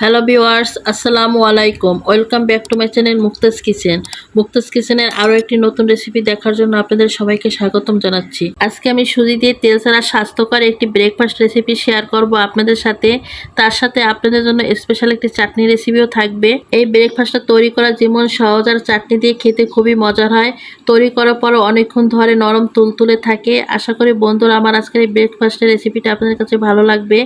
Hello viewers আসসালামু আলাইকুম welcome back to my channel Muktaz kitchen Muktaz কিচেনের আরও একটি নতুন রেসিপি দেখার জন্য আপনাদের সবাইকে স্বাগতম জানাচ্ছি। আজকে আমি সুজি দিয়ে তেল ছাড়া স্বাস্থ্যকর একটি ব্রেকফাস্ট রেসিপি শেয়ার করব আপনাদের সাথে। তার সাথে আপনাদের জন্য স্পেশাল একটি চাটনি রেসিপিও থাকবে। এই ব্রেকফাস্টটা তৈরি করা যেমন সহজ আর চাটনি দিয়ে খেতে খুবই মজার হয়। তৈরি করার পরও অনেকক্ষণ ধরে নরম তুলতুলে থাকে। আশা করি বন্ধুরা, আমার আজকের এই ব্রেকফাস্টের রেসিপিটা আপনাদের কাছে ভালো লাগবে।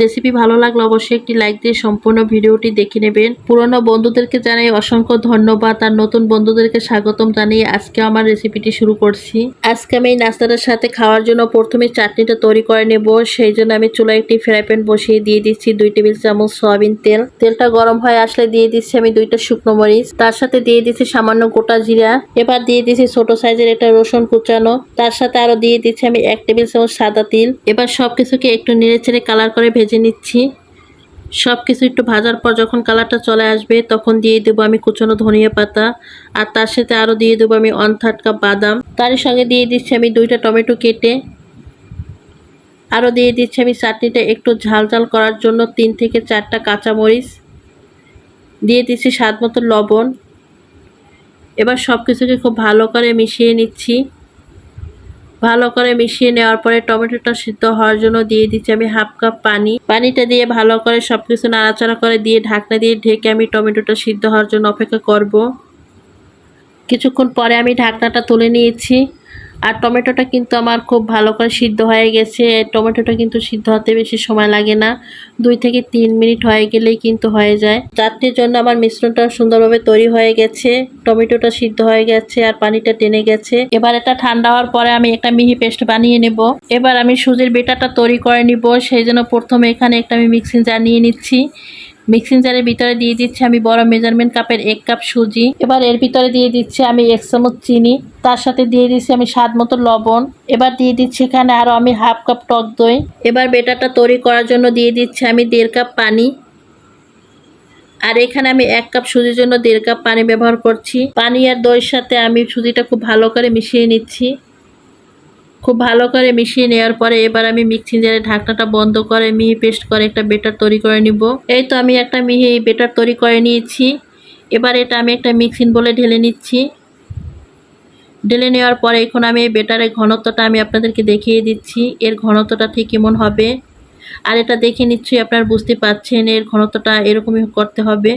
রেসিপি ভালো লাগলে অবশ্যই একটি লাইক দিয়ে সম্পূর্ণ ভিডিওটি দেখে নেবেন। পুরনো বন্ধুদেরকে জানাই অসংখ্য ধন্যবাদ আর নতুন বন্ধুদেরকে স্বাগতম জানিয়ে আজকে আমার রেসিপিটি শুরু করছি। আজকে আমি এই নাস্তাটার সাথে খাওয়ার জন্য প্রথমে চাটনিটা তৈরি করে নেব। সেই জন্য আমি চুলায় একটি ফ্রাই প্যান বসিয়ে দিয়ে দিচ্ছি দুই টেবিল চামচ সয়াবিন তেল। তেলটা গরম হয়ে আসলে দিয়ে দিচ্ছি আমি দুইটা শুকনো মরিচ। তার সাথে দিয়ে দিচ্ছি সামান্য গোটা জিরা। এবার দিয়ে দিচ্ছি ছোট সাইজের একটা রসুন কুচানো। তার সাথে আরও দিয়ে দিচ্ছি আমি এক টেবিল চামচ সাদা তিল। এবার সবকিছুকে একটু নেড়ে ছেড়ে কালার করে ভেজে নিচ্ছি। সব কিছু একটু ভাজার পর যখন কালারটা চলে আসবে, তখন দিয়ে দেবো আমি কুচনো ধনিয়া পাতা। আর তার সাথে আরও দিয়ে দেবো আমি ওয়ান থার্ড কাপ বাদাম। তারই সঙ্গে দিয়ে দিচ্ছি আমি দুইটা টমেটো কেটে। আরও দিয়ে দিচ্ছি আমি চাটনিটা একটু ঝাল ঝাল করার জন্য তিন থেকে চারটা কাঁচামরিচ। দিয়ে দিচ্ছি স্বাদ মতো লবণ। এবার সব কিছুকে খুব ভালো করে মিশিয়ে নিচ্ছি। ভালো করে মিশিয়ে নেওয়ার পরে টমেটোটা সিদ্ধ হওয়ার জন্য দিয়ে দিচ্ছি আমি হাফ কাপ পানি। পানিটা দিয়ে ভালো করে সব কিছু নাড়াচাড়া করে দিয়ে ঢাকনা দিয়ে ঢেকে আমি টমেটোটা সিদ্ধ হওয়ার জন্য অপেক্ষা করব। কিছুক্ষণ পরে আমি ঢাকনাটা তুলে নিয়েছি। আর টমেটোটা কিন্তু আমার খুব ভালো করে সিদ্ধ হয়ে গেছে। টমেটোটা কিন্তু সিদ্ধ হতে বেশি সময় লাগে না। দুই থেকে তিন মিনিট হয়ে গেলেই কিন্তু হয়ে যায়। চাটনির জন্য আমার মিশ্রণটা সুন্দরভাবে তৈরি হয়ে গেছে। টমেটোটা সিদ্ধ হয়ে গেছে আর পানিটা টেনে গেছে। এবার এটা ঠান্ডা হওয়ার পরে আমি একটা মিহি পেস্ট বানিয়ে নেব। এবার আমি সুজির বেটাটা তৈরি করে নিব। সেই জন্য প্রথমে এখানে একটা আমি মিক্সিং জানিয়ে নিচ্ছি। মিক্সিং জারের ভিতরে দিয়ে দিচ্ছি আমি বড় মেজারমেন্ট কাপের এক কাপ সুজি। এবার এর ভিতরে দিয়ে দিচ্ছি আমি এক চামচ চিনি। তার সাথে দিয়ে দিচ্ছি আমি স্বাদ মতো লবণ। এবার দিয়ে দিচ্ছি এখানে আরও আমি হাফ কাপ টক দই। এবার বেটারটা তৈরি করার জন্য দিয়ে দিচ্ছি আমি দেড় কাপ পানি। আর এখানে আমি এক কাপ সুজির জন্য দেড় কাপ পানি ব্যবহার করছি। পানি আর দইয়ের সাথে আমি সুজিটা খুব ভালো করে মিশিয়ে নিচ্ছি। খুব ভালো করে মিশিয়ে নেওয়ার পরে এবার আমি মিক্সিং জারে ঢাকনাটা বন্ধ করে মিহি পেস্ট করে একটা বেটার তৈরি করে নিব। এই তো আমি একটা মিহি বেটার তৈরি করে নিয়েছি। এবার এটা আমি একটা মিক্সিং বলে ঢেলে নিচ্ছি। ঢেলে নেওয়ার পরে এখন আমি এই বেটারের ঘনত্বটা আমি আপনাদেরকে দেখিয়ে দিচ্ছি। এর ঘনত্বটা ঠিক কেমন হবে? আর এটা দেখে নিশ্চয়ই আপনারা বুঝতে পারছেন এর ঘনত্বটা এরকমই করতে হবে।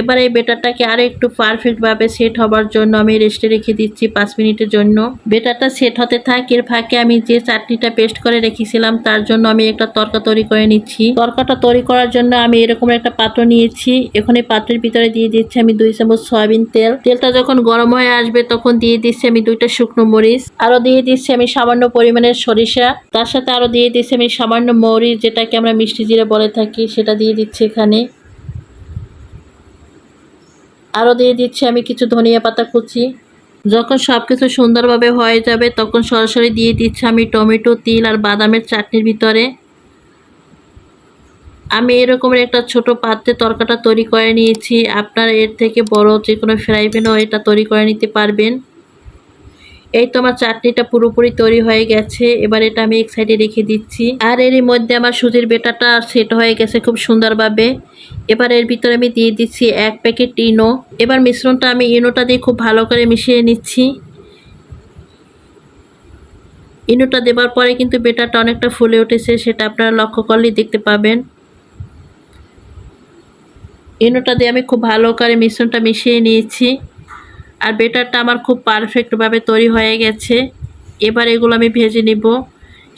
এবার এই বেটারটাকে আরও একটু পারফেক্টভাবে সেট হবার জন্য আমি রেস্টে রেখে দিচ্ছি পাঁচ মিনিটের জন্য। বেটারটা সেট হতে থাক, এর ফাঁকে আমি যে চাটনিটা পেস্ট করে রেখেছিলাম তার জন্য আমি একটা তরকা তৈরি করে নিচ্ছি। তরকাটা তৈরি করার জন্য আমি এরকম একটা পাত্র নিয়েছি। এখন এই পাত্রের ভিতরে দিয়ে দিচ্ছি আমি দুই চামচ সয়াবিন তেল। তেলটা যখন গরম হয়ে আসবে তখন দিয়ে দিচ্ছি আমি দুইটা শুকনো মরিচ। আরও দিয়ে দিচ্ছি আমি সামান্য পরিমাণের সরিষা। তার সাথে আরও দিয়ে দিচ্ছি আমি সামান্য মরিচ, যেটাকে আমরা মিষ্টি জিরে বলে থাকি, সেটা দিয়ে দিচ্ছি এখানে। আরও দিয়ে দিচ্ছি আমি কিছু ধনিয়া পাতা কুচি। যখন সব কিছু সুন্দরভাবে হয়ে যাবে, তখন সরাসরি দিয়ে দিচ্ছি আমি টমেটো, তিল আর বাদামের চাটনির ভিতরে। আমি এরকমের একটা ছোট পাত্রে তরকাটা তৈরি করে নিয়েছি। আপনারা এর থেকে বড় যে কোনো ফ্রাই প্যানও এটা তৈরি করে নিতে পারবেন। এই তো আমার চাটনিটা পুরোপুরি তৈরি হয়ে গেছে। এবার এটা আমি এক সাইডে রেখে দিচ্ছি। আর এরই মধ্যে আমার সুজির বেটাটা সেট হয়ে গেছে খুব সুন্দরভাবে। এবার এর ভিতরে আমি দিয়ে দিচ্ছি এক প্যাকেট ইনো। এবার মিশ্রণটা আমি ইনোটা দিয়ে খুব ভালো করে মিশিয়ে নিচ্ছি। ইনোটা দেবার পরে কিন্তু বেটারটা অনেকটা ফুলে উঠেছে, সেটা আপনারা লক্ষ্য করলেই দেখতে পাবেন। ইনোটা দিয়ে আমি খুব ভালো করে মিশ্রণটা মিশিয়ে নিয়েছি। আর বেটারটা আমার খুব পারফেক্টভাবে তৈরি হয়ে গেছে। এবার এগুলো আমি ভেজে নিব।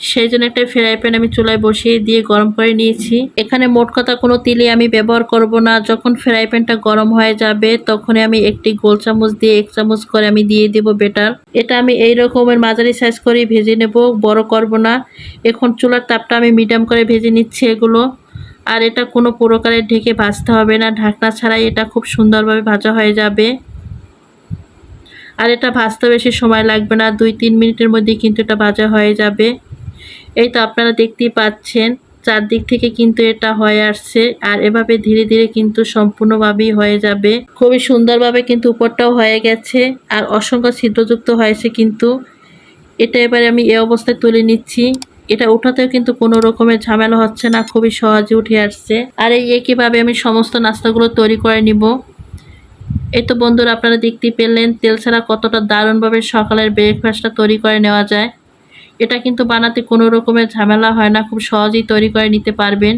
সেই জন্য একটা ফ্রাই প্যান আমি চুলায় বসিয়ে দিয়ে গরম করে নিয়েছি। এখানে মোট কথা কোনো তিলে আমি ব্যবহার করব না। যখন ফ্রাই প্যানটা গরম হয়ে যাবে, তখনই আমি একটি গোল চামচ দিয়ে এক চামচ করে আমি দিয়ে দেব বেটার। এটা আমি এই রকমের মাঝারি সাইজ করে ভেজে নেব, বড় করব না। এখন চুলার তাপটা আমি মিডিয়াম করে ভেজে নিচ্ছি এগুলো। আর এটা কোনো প্রকারে ঢেকে ভাজতে হবে না। ঢাকনা ছাড়াই এটা খুব সুন্দরভাবে ভাজা হয়ে যাবে। আর এটা ভাজতে বেশি সময় লাগবে না, দুই তিন মিনিটের মধ্যে কিন্তু এটা ভাজা হয়ে যাবে। এই তো আপনারা দেখতেই পাচ্ছেন, চারদিক থেকে কিন্তু এটা হয়ে আসছে আর এভাবে ধীরে ধীরে কিন্তু সম্পূর্ণভাবেই হয়ে যাবে। খুবই সুন্দরভাবে কিন্তু উপরটাও হয়ে গেছে আর অসংখ্য ছিদ্রযুক্ত হয়েছে কিন্তু। এটা এবারে আমি এ অবস্থায় তুলে নিচ্ছি। এটা উঠাতেও কিন্তু কোনো রকমের ঝামেলা হচ্ছে না, খুবই সহজে উঠে আসছে। আর এই একইভাবে আমি সমস্ত নাস্তাগুলো তৈরি করে নিব। এই তো বন্ধুরা, আপনারা দেখতে পেলেন তেল ছাড়া কতটা দারুণভাবে সকালের ব্রেকফাস্টটা তৈরি করে নেওয়া যায়। এটা কিন্তু বানাতে কোনো রকমের ঝামেলা হয় না, খুব সহজেই তৈরি করে নিতে পারবেন।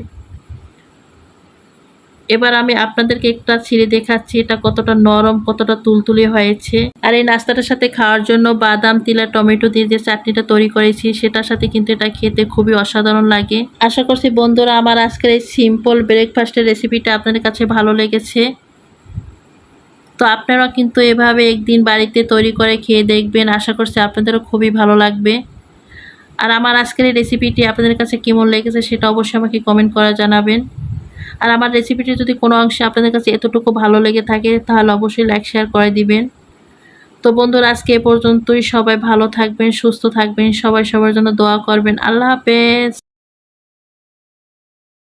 এবার আমি আপনাদেরকে একটা ছিঁড়ে দেখাচ্ছি, এটা কতটা নরম, কতটা তুলতুলে হয়েছে। আর এই নাস্তাটার সাথে খাওয়ার জন্য বাদাম, তিলা টমেটো দিয়ে যে চাটনিটা তৈরি করেছি, সেটার সাথে কিন্তু এটা খেতে খুবই অসাধারণ লাগে। আশা করছি বন্ধুরা, আমার আজকের এই সিম্পল ব্রেকফাস্টের রেসিপিটা আপনাদের কাছে ভালো লেগেছে। তো আপনারা কিন্তু এভাবে একদিন বাড়িতে তৈরি করে খেয়ে দেখবেন। আশা করছি আপনাদেরও খুবই ভালো লাগবে। আর আমার আজকের এই রেসিপিটি আপনাদের কাছে কেমন লেগেছে সেটা অবশ্যই আমাকে কমেন্ট করে জানাবেন। আর আমার রেসিপিটি যদি কোনো অংশে আপনাদের কাছে এতটুকু ভালো লেগে থাকে, তাহলে অবশ্যই লাইক শেয়ার করে দিবেন। তো বন্ধুরা, আজকে এ পর্যন্তই। সবাই ভালো থাকবেন, সুস্থ থাকবেন, সবাই সবার জন্য দোয়া করবেন। আল্লাহ হাফেজ।